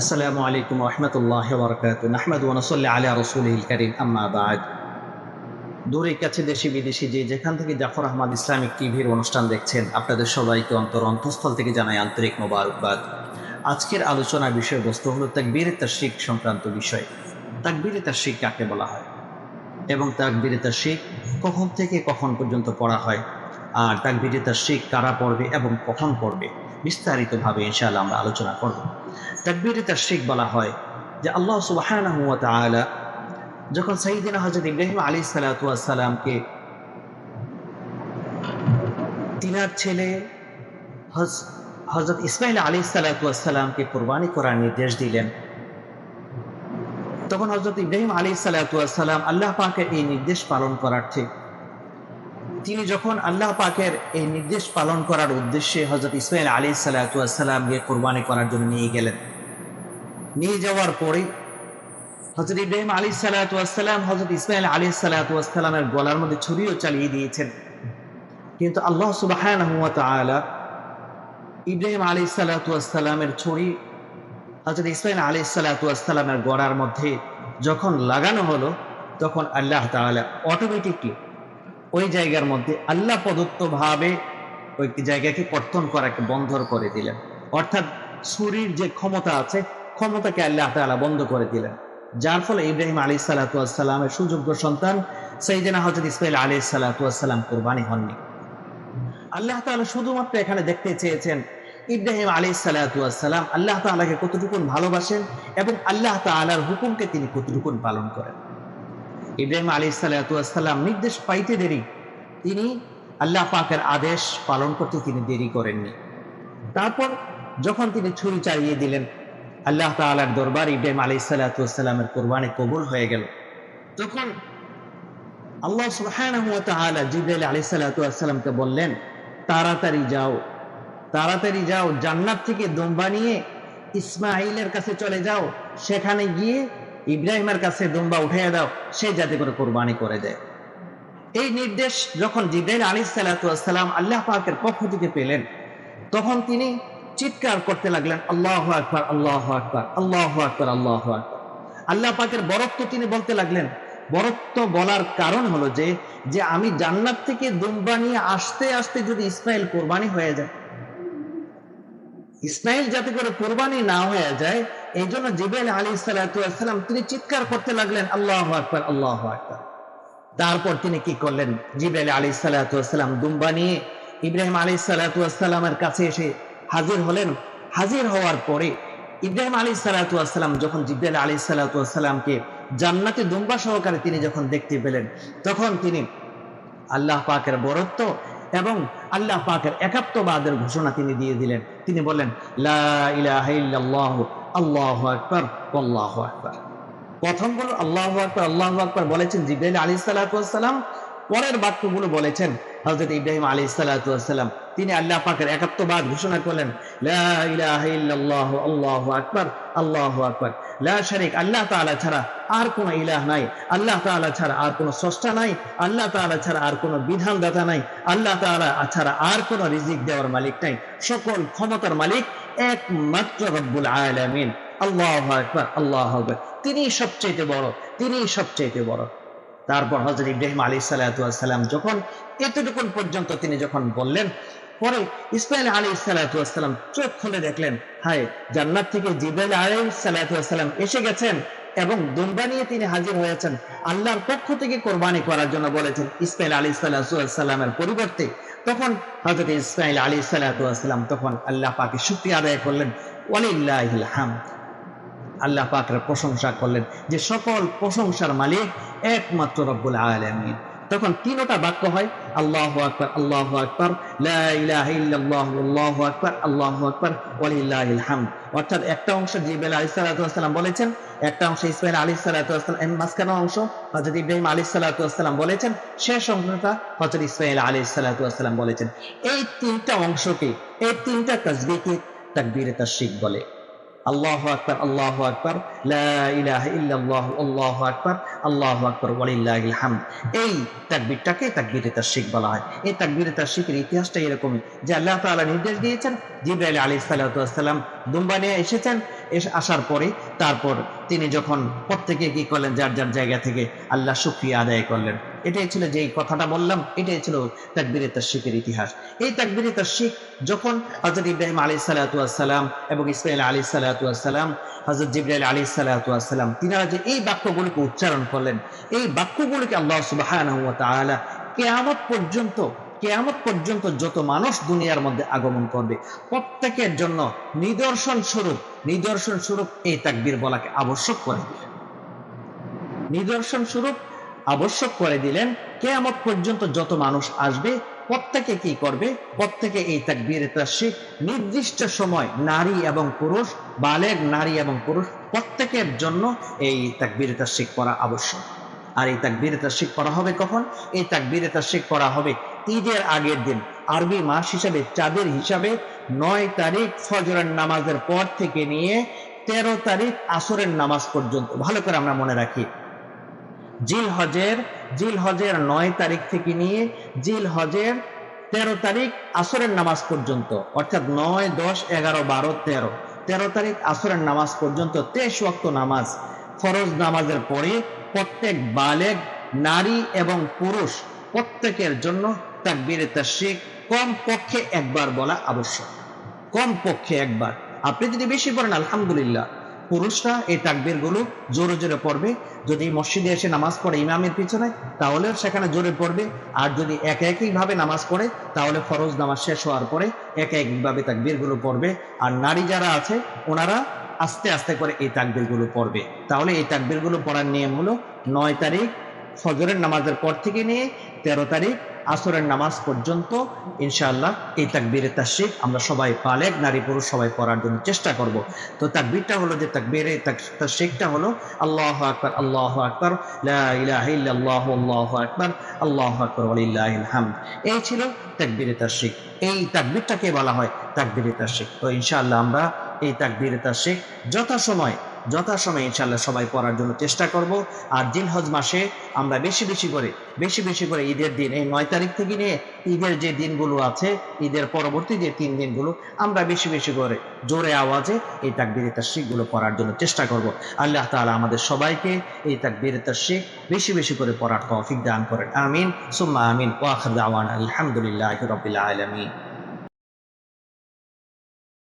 আসসালামু আলাইকুম রহমতুল্লাহ বরকাত নাহমদ ওনসল্লা আলা রসুল করিম, আম্মা বাদ। দূরে কাছে দেশি বিদেশি যে যেখান থেকে জাফর আহমদ ইসলামিক টিভির অনুষ্ঠান দেখছেন, আপনাদের সবাইকে অন্তর অন্তঃস্থল থেকে জানাই আন্তরিক মোবারকবাদ। আজকের আলোচনার বিষয়বস্তু হলো তাকবীরে তাশরিক সংক্রান্ত বিষয়। তাকবীরে তাশরিক কাকে বলা হয়? এবং তাকবীরে তাশরিক কখন থেকে কখন পর্যন্ত পড়া হয়? আর তাকবীরে তাশরিক কারা পড়বে এবং কখন পড়বে? বিস্তারিতভাবে ইনশাআল্লাহ আমরা আলোচনা করব। তাকবীরে তাশরিক বলা হয় যে আল্লাহ ওয়া যখন সাইয়্যিদিনা হযরত ইব্রাহিম আলাইহিস সালাতু ওয়াস সালামকে তিনার ছেলে হজ- হযরত ইসমাইল আলাইহিস সালাতু ওয়াস সালামকে কুরবানি করার নির্দেশ দিলেন। তখন হযরত ইব্রাহিম আলাইহিস সালাতু ওয়াস সালাম আল্লাহ পাকের এই নির্দেশ পালন করার্থে তিনি যখন আল্লাহ পাকের এই নির্দেশ পালন করার উদ্দেশ্যে হজরত ইসমাইল আলী সালাতামকে কোরবানি করার জন্য নিয়ে গেলেন। নিয়ে যাওয়ার পরে হজরত ইব্রাহিম আলী সালাতাম হজরত ইসমাইল আলী সালাতামের গলার মধ্যে ছুরিও চালিয়ে দিয়েছেন। কিন্তু আল্লাহ সুবাহ ইব্রাহিম আলী সালাতামের ছুরি হজরত ইসমাইল আলী সালাতামের গলার মধ্যে যখন লাগানো হলো, তখন আল্লাহ তাআলা অটোমেটিকলি ওই জায়গার মধ্যে আল্লাহ প্রদত্ত ভাবে ওই জায়গাকে কর্তন করাকে বন্ধ করে দিলেন। অর্থাৎ ছুরির যে ক্ষমতা আছে, ক্ষমতাকে আল্লাহ তাআলা বন্ধ করে দিলেন। যার ফলে ইব্রাহিম আলী সালাতামের সুযোগ্য সন্তান সেইদিনা হজরত ইসমাইল আলী সালাতাম কোরবানি হননি। আল্লাহ তাআলা শুধুমাত্র এখানে দেখতে চেয়েছেন, ইব্রাহিম আলী সালাতাম আল্লাহ তাআলাকে কতটুকুন ভালোবাসেন এবং আল্লাহ তাআলার হুকুমকে তিনি কতটুকুন পালন করেন। ইব্রাহিম আলী সাল্লাম নির্দেশ পাইতে দেরি। তিনি আল্লাহ পাকের আদেশ পালন করতে তিনি দেরি করেননি। তারপর যখন তিনি ছুরি চালিয়ে দিলেন, আল্লাহ তালার দরবার ইব্রাহিম আলী সাল্লামের কোরবানি কবুল হয়ে গেল। তখন আল্লাহ সুহান জিব্রাইল আলী সাল্লামকে বললেন, তাড়াতাড়ি যাও। তাড়াতাড়ি যাও, জান্নাত থেকে দম্বা নিয়ে ইসমাইলের কাছে চলে যাও। সেখানে গিয়ে ইব্রাহিমের কাছে দুম্বা উঠিয়ে দাও, সে যাতে করে কোরবানি করে দেয়। এই নির্দেশ যখন জিব্রাইল আলী সালাতাম আল্লাহ পাকের পক্ষ থেকে পেলেন, তখন তিনি চিৎকার করতে লাগলেন, আল্লাহ আকবর আল্লাহ আকবর আল্লাহ আকবর আল্লাহ আকবর। আল্লাহ পাকের বরত্ব তিনি বলতে লাগলেন, বরত্ব বলার কারণ হলো যে যে আমি জান্নাত থেকে দুম্বা নিয়ে আসতে আসতে যদি ইসমাইল কোরবানি হয়ে যায়, ইসমাইল যাতে করে কোরবানি না হয়ে যায় এই জন্য জিবেল আলী সালাম তিনি চিৎকার করতে লাগলেন, আল্লাহ আকবর আল্লাহ আকবর। তারপর তিনি কি করলেন? জিবেল আলী সালাম দুম্বা নিয়ে ইব্রাহিম আলী সালাতামের কাছে এসে হাজির হলেন। হাজির হওয়ার পরে ইব্রাহিম আলী সালাতাম যখন জিব্রাইল আলী সালাতামকে জান্নাতে দুম্বা সহকারে তিনি যখন দেখতে পেলেন, তখন তিনি আল্লাহ পাকের বরত্ব এবং আল্লাহ পাকের একাত্মবাদের ঘোষণা তিনি দিয়ে দিলেন। তিনি বললেন, লা আল্লাহ আকবর আল্লাহ আকবর। প্রথমগুলো আল্লাহ আকবর আল্লাহ আকবর বলেছেন জিব্রাইল আলী সালাতাম পরের বাক্যগুলো বলেছেন হজরত ইব্রাহিম আলী সালাতাম তিনি আল্লাহ পাকের একাত্মবাদ ঘোষণা করলেন আল্লাহ আকবর আল্লাহ আকবর। লা শরিক, আল্লাহ তাআলা ছাড়া আর কোনো ইলাহ নাই। আল্লাহ তাআলা ছাড়া আর কোনো স্রষ্টা নাই। আল্লাহ তাআলা ছাড়া আর কোনো বিধানদাতা নাই। আল্লাহ তাআলা ছাড়া আর কোনো রিজিক দেওয়ার মালিক নাই। সকল ক্ষমতার মালিক একমাত্র রব্বুল আলামিন। আল্লাহ আকবর আল্লাহ আকবর। তিনি সবচেয়ে বড়, তিনি সবচেয়ে বড়। তারপর হজরত ইব্রাহিম আলী সালাম যখন এতটুকুন পর্যন্ত তিনি যখন বললেন, পরে ইসমাইল আলী সালাতাম চোখ খুলে দেখলেন, হায়, জান্নাত থেকে জিবাইল আলী সালাতাম এসে গেছেন? এবং দুম্বা নিয়ে তিনি হাজির হয়েছেন আল্লাহর পক্ষ থেকে কোরবানি করার জন্য বলেছেন। ইসমাইল আলী সাল্লাহামের পরিবর্তে তখন হজরত ইসমাইল আলী সাল্লাহাম তখন আল্লাহ পাকে শুক্তি আদায় করলেন। হাম আল্লাহ পাকের প্রশংসা করলেন যে সকল প্রশংসার মালিক একমাত্র রব্বুল আলমিন। তখন তিনটা বাক্য হয়, আল্লাহ আকবর আল্লাহ আকবর আল্লাহ আকবর আল্লাহ আকবর, ওয়ালিল্লাহিল অর্থাৎ একটা অংশ জিবেল আলী বলেছেন একটা অংশ ইসমাইল আলী সাল্লাহাম মাঝখানে অংশ হজরত ইব্রাহিম আলী সাল্লাহাম বলেছেন, শেষ অংশটা হজরত ইসমাইল আলী সাল্লাহাম বলেছেন। এই তিনটা অংশকে, এই তিনটা তসবিকে তাকবীরে তাশরিক বলে। আল্লাহ আকবর আল্লাহ আকবর আল্লাহ আকবর আল্লাহ আকবর এই তাকবীরটাকে তাকবীরে তাশরিক বলা হয়। এই তাকবীরে তাশরিকের ইতিহাসটা এরকমই যে আল্লাহ তাআলা নির্দেশ দিয়েছেন, জিব্রাইল আলাইহিস সালাতু দুম্বা নিয়ে এসেছেন এসে আসার পরে তারপর তিনি যখন প্রত্যেকে কি করলেন, যার যার জায়গা থেকে আল্লাহ শুক্রিয়া আদায় করলেন। এটাই ছিল যে কথাটা বললাম, এটাই ছিল তাকবিরে তাশিকের ইতিহাস। এই তাকবিরে তাশিক যখন হজরত ইব্রাহিম আলী সালাতাম এবং ইসমাইল আলী সালাতাম হজরত জিব্রাইল আলী সালাতাম তিনারা যে এই বাক্যগুলিকে উচ্চারণ করলেন, এই বাক্যগুলিকে আল্লাহ সুবাহ কেয়ামত পর্যন্ত কেয়ামত পর্যন্ত যত মানুষ দুনিয়ার মধ্যে আগমন করবে, প্রত্যেকের জন্য নিদর্শন স্বরূপ নিদর্শন স্বরূপ এই তাকবীর বলাকে আবশ্যক করে দিলেন। নিদর্শন স্বরূপ আবশ্যক করে দিলেন, কেয়ামত পর্যন্ত যত মানুষ আসবে, প্রত্যেকে কি করবে? প্রত্যেকে এই তাকবীরে তাশিক নির্দিষ্ট সময় নারী এবং পুরুষ বালেগ নারী এবং পুরুষ, প্রত্যেকের জন্য এই তাকবীরে তাশিক করা আবশ্যক। আর এই তাকবীরে তাশিক করা হবে কখন? এই তাকবীরে তাশিক করা হবে ঈদের আগের দিন, আরবি মাস হিসাবে, চাঁদের হিসাবে নয় তারিখ ফজরের নামাজের পর থেকে নিয়ে তেরো তারিখ আসরের নামাজ পর্যন্ত। ভালো করে আমরা মনে রাখি। জিল হজের জিল হজের নয় তারিখ থেকে নিয়ে জিল হজের তেরো তারিখ আসরের নামাজ পর্যন্ত, অর্থাৎ নয়, দশ, এগারো, বারো, তেরো। তেরো তারিখ আসরের নামাজ পর্যন্ত, তেইশ ওয়াক্ত নামাজ। ফরজ নামাজের পরে প্রত্যেক বালেগ নারী এবং পুরুষ প্রত্যেকের জন্য তাকবীরে কম পক্ষে একবার বলা আবশ্যক। কম পক্ষে একবার। আপনি যদি বেশি পড়েন, আলহামদুলিল্লাহ, পুরুষরা এই তাকবীরগুলো জোরে জোরে পড়বে। যদি মসজিদে এসে নামাজ পড়ে ইমামের পিছনে তাহলে সেখানে জোরে পড়বে। আর যদি এক একই ভাবে নামাজ পড়ে, তাহলে ফরজ নামাজ শেষ হওয়ার পরে এক একভাবে তাকবীরগুলো পড়বে। আর নারী যারা আছে, ওনারা আস্তে আস্তে করে এই তাকবীরগুলো পড়বে। তাহলে এই তাকবীরগুলো পড়ার নিয়ম হলো নয় তারিখ ফজরের নামাজের পর থেকে নিয়ে তেরো তারিখ আসরের নামাজ পর্যন্ত, ইনশাআল্লাহ, এই তাকবীরের তাশরিক আমরা সবাই পালেক নারী পুরুষ সবাই পড়ার জন্য চেষ্টা করব। তো তাকবীরটা হলো যে তাকবীরে তাশরিকটা হলো আল্লাহু আকবার আল্লাহু আকবার ইল্লাল্লাহু, আল্লাহু আকবার আল্লাহু আকবার হামদ। এই ছিল তাকবীরে তাশরিক এই তাকবীরটাকে বলা হয় তাকবীরে তাশরিক তো ইনশাআল্লাহ আমরা এই তাকবীরে তাশরিক যথাসময় যথাসময়ে ইনশাল্লাহ সবাই পড়ার জন্য চেষ্টা করব। আর জিলহজ মাসে আমরা বেশি বেশি করে, বেশি বেশি করে ঈদের দিন, এই নয় তারিখ থেকে নিয়ে ঈদের যে দিনগুলো আছে, ঈদের পরবর্তী যে তিন দিনগুলো, আমরা বেশি বেশি করে জোরে আওয়াজে এই তাকবির তাশরিকগুলো পড়ার জন্য চেষ্টা করব। আল্লাহ তাআলা আমাদের সবাইকে এই তাকবির তাশরিক বেশি বেশি করে পড়ার তৌফিক দান করেন। আমিন। সুম্মা আমিন। ওয়া আখির দাওয়ানা আলহামদুলিল্লাহি রাব্বিল আলামিন।